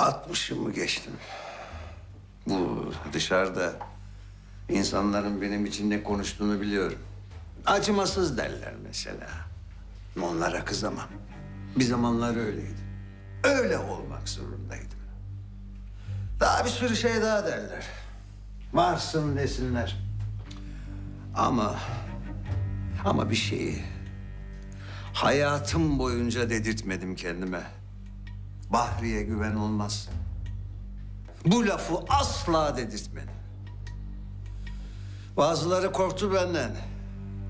Altmışımı geçtim. Bu dışarıda insanların benim için ne konuştuğunu biliyorum. Acımasız derler mesela. Onlara kızamam. Bir zamanlar öyleydi. Öyle olmak zorundaydım. Daha bir sürü şey daha derler. Varsın desinler. Ama ama bir şeyi hayatım boyunca dedirtmedim kendime. Bahriye güven olmaz. Bu lafı asla dedirtmedim. Bazıları korktu benden.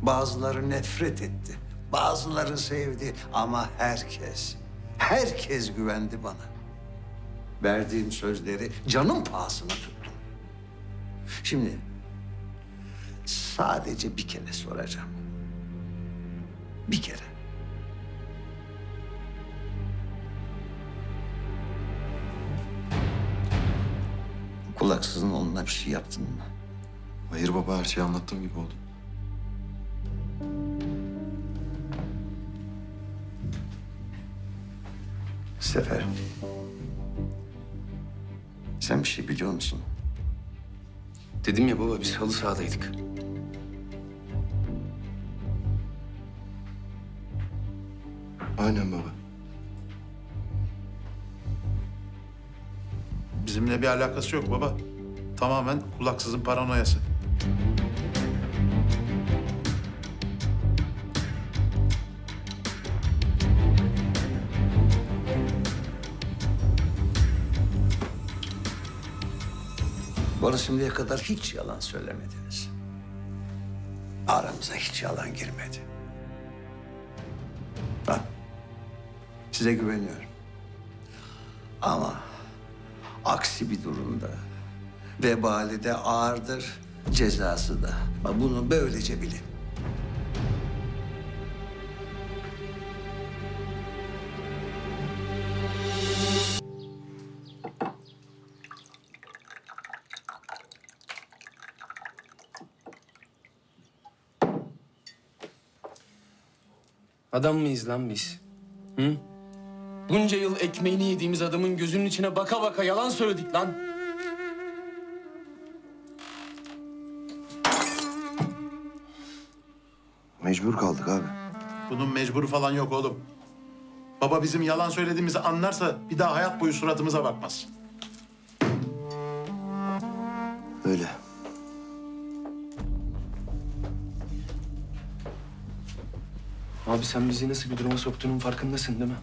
Bazıları nefret etti. Bazıları sevdi ama herkes, herkes güvendi bana. Verdiğim sözleri canım pahasına tuttum. Şimdi sadece bir kere soracağım. Bir kere. Kulaksızın onunla bir şey yaptın mı? Hayır baba her şeyi anlattığım gibi oldu. Sefer. Sen bir şey biliyor musun? Dedim ya baba biz halı sahadaydık. Aynen baba. Bizimle bir alakası yok baba. Tamamen kulaksızın paranoyası. Bana şimdiye kadar hiç yalan söylemediniz. Aramıza hiç yalan girmedi. Ha, size güveniyorum. Ama aksi bir durumda vebali de ağırdır, cezası da. Bunu böylece bilin. Adam mıyız lan biz? Hı? Bunca yıl ekmeğini yediğimiz adamın gözünün içine baka baka yalan söyledik lan. Mecbur kaldık abi. Bunun mecburu falan yok oğlum. Baba bizim yalan söylediğimizi anlarsa bir daha hayat boyu suratımıza bakmaz. Öyle. Abi sen bizi nasıl bir duruma soktuğunun farkındasın değil mi?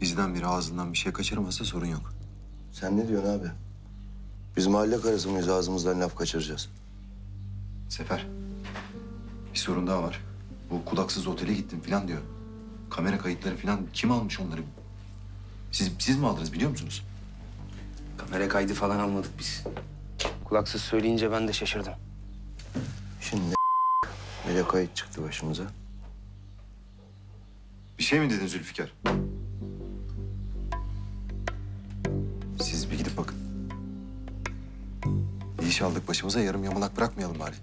Bizden biri ağzından bir şey kaçırmazsa sorun yok. Sen ne diyorsun abi? Biz mahalle karısı mıyız ağzımızdan laf kaçıracağız? Sefer. Bir sorun daha var. Bu kulaksız otele gittim falan diyor. Kamera kayıtları falan kim almış onları? Siz, siz mi aldınız biliyor musunuz? Kamera kaydı falan almadık biz. Kulaksız söyleyince ben de şaşırdım. Şimdi böyle kayıt çıktı başımıza. Bir şey mi dedin Zülfikar? İş aldık başımıza yarım yamalak bırakmayalım bari.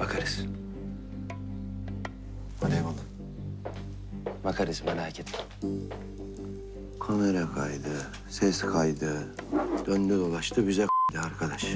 Bakarız. Hadi eyvallah. Bakarız merak etme. Kamera kaydı, ses kaydı. Döndü dolaştı bize arkadaş.